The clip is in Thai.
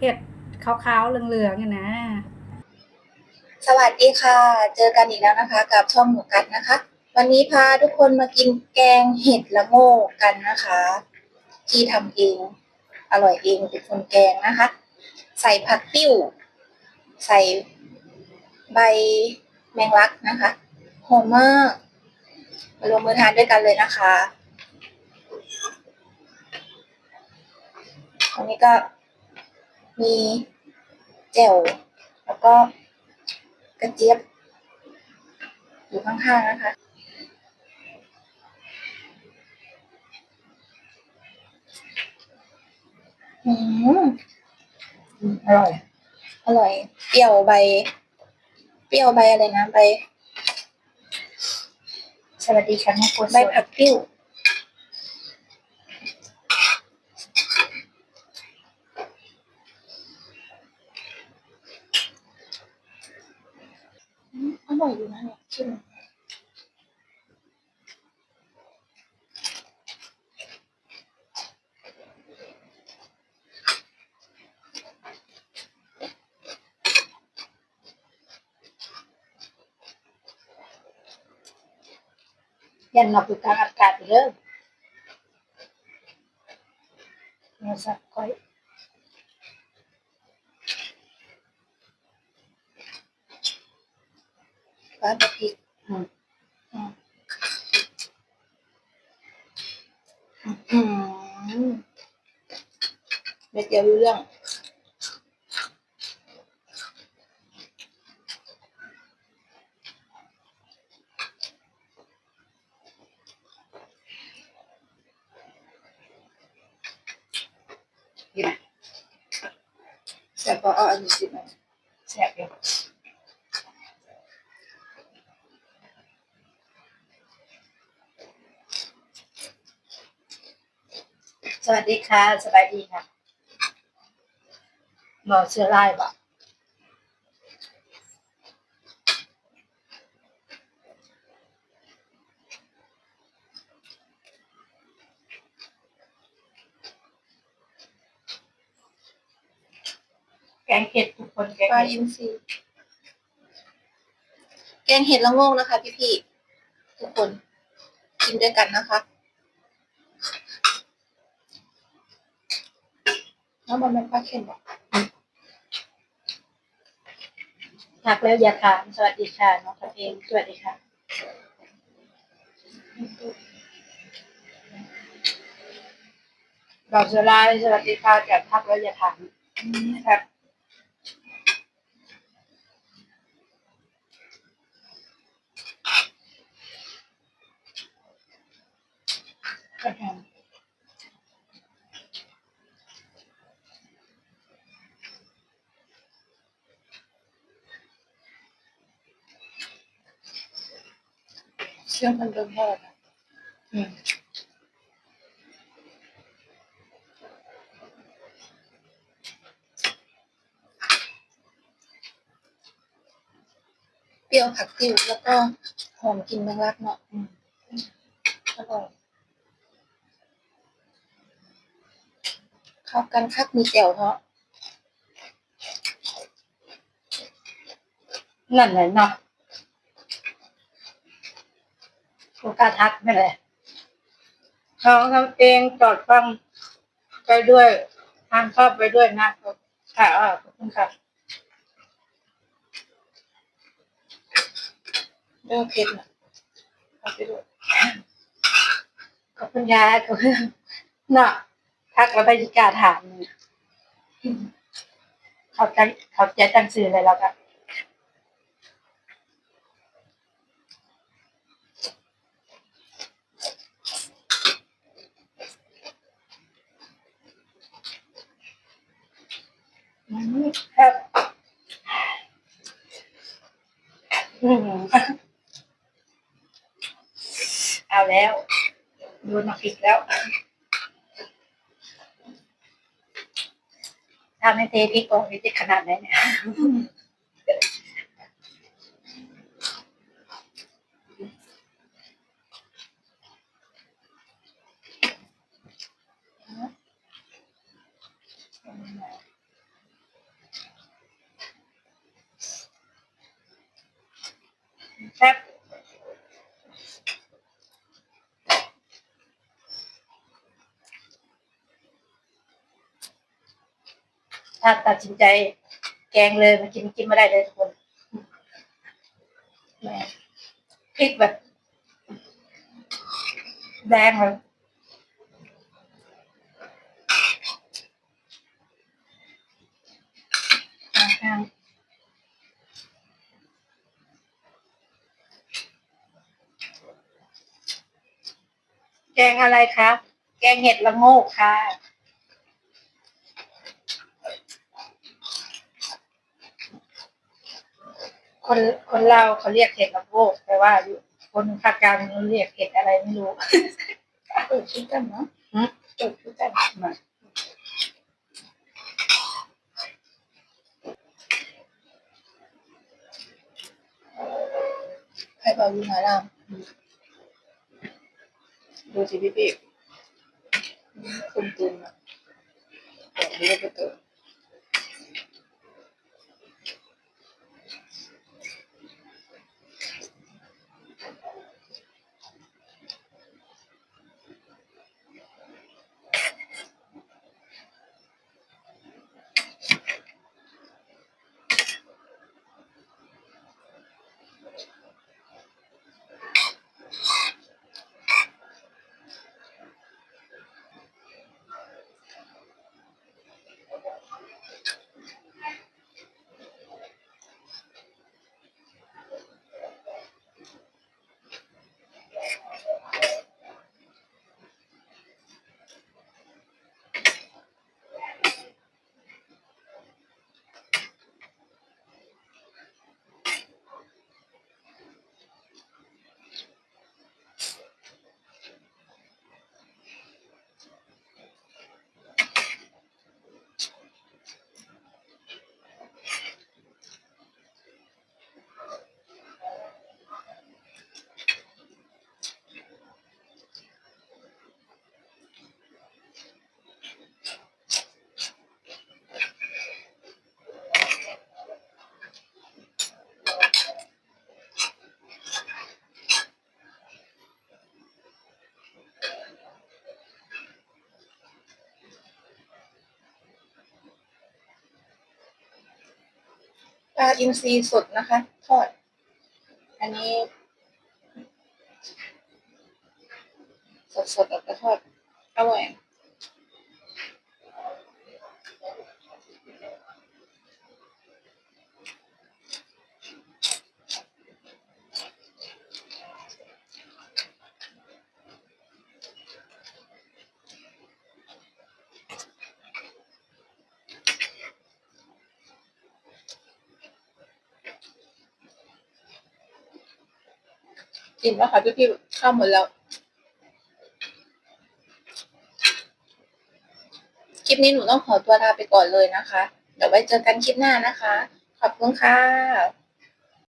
เห็ดขาวๆเหลืองๆอะนะ สวัสดีค่ะ เจอกันอีกแล้วนะคะ กับช่องหมูกัดนะคะ วันนี้พาทุกคนมากินแกงเห็ดละโง่กันนะคะ ที่ทำเอง อร่อยเองเป็นคนแกงนะคะ ใส่ผักติ้ว ใส่ใบแมงลักนะคะหอมมากมาลงมือทานด้วยกันเลยนะคะอันนี้ก็ มีแจ่วแล้วก็กระเจี๊ยบ อยู่ข้างๆนะคะอืมอร่อย อร่อย เปรี้ยวใบ เปรี้ยวใบอะไรนะ ใบสวัสดีค่ะแม่ครัวใบผักติ้ว อืมอร่อยอยู่นะเนี่ยชิมยันนอกอยู่กลางอากาศเยอะเนื้อสับก้ ปลาตะพริกอืมอืมอืมเด็ดเดียวรู้เรื่องดีไหมแต่พอเอาอันนี้สิมันแซ่บอยู่ วัสดีค่ะ สบายดีค่ะ หมอเชื้อรายบ่แกงเห็ดทุกคนแกงปลาเห็อิดนทรีแกงเห็ดละโงกนะคะ พี่ๆทุกคนกินด้วยกันนะคะ แล้วมันเป็นปลาเค็มบอกทักแล้วอย่าถามสวัสดีค่ะน้องกระเองสวัสดีค่ะเราเชื้อรายสวัสดีค่ะจากทักแล้วอย่าถามครับ เชื่อมมันโดนทอดอะำอืมเปรี้ยวผักติ้วแล้วก็หอมกลิ่นแมงลักเนาะอืมอร่อยเข้ากันคักมีแจ่วเนาะนั่นแหละเนาะ กูกล้าทักไม่เลยน้องทำเองจอดฟังไปด้วยทานข้าวไปด้วยนะค่ะขอบคุณค่ะเรื่องเผ็ดนะเอาไปด้วยขอบคุณยายขอบคุณนาะทักแล้วไปกล้าถามเขาใจเขาใจตั้งสื่ออะไรแล้วกัน ครับเอาแล้วโดนมาผิดแล้วทำให้เทพริกออกนี่จะขนาดไหนเนี่ย แป๊ถ้าตัดสินใจแกงเลยมากินกินไม่ได้เลยทุกคนพริกแบบแดงเลย กงอะไรครับแกงเห็ดละโงกค่ะ คนคนเราวเขาเรียกเห็ดละโงกแต่ว่าอยู่คนภาคกลางเขาเรียกเห็ดอะไรไม่รู้เปิดชื่อกันเนาะหืมเปิดชื่อกันมาใครบอกอยู่หาลาม ดูสิพี่พี่คุณตุนอะบอกไม่ได้ไปเติม ลาอินทรีสดนะคะ ทอด อันนี้สดๆแล้วก็ทอดอร่อย อิ่มแล้วค่ะพี่พี่ๆข้าวหมดแล้ว คลิปนี้หนูต้องขอตัวลาไปก่อนเลยนะคะ เดี๋ยวไว้เจอกันคลิปหน้านะคะ ขอบคุณค่ะ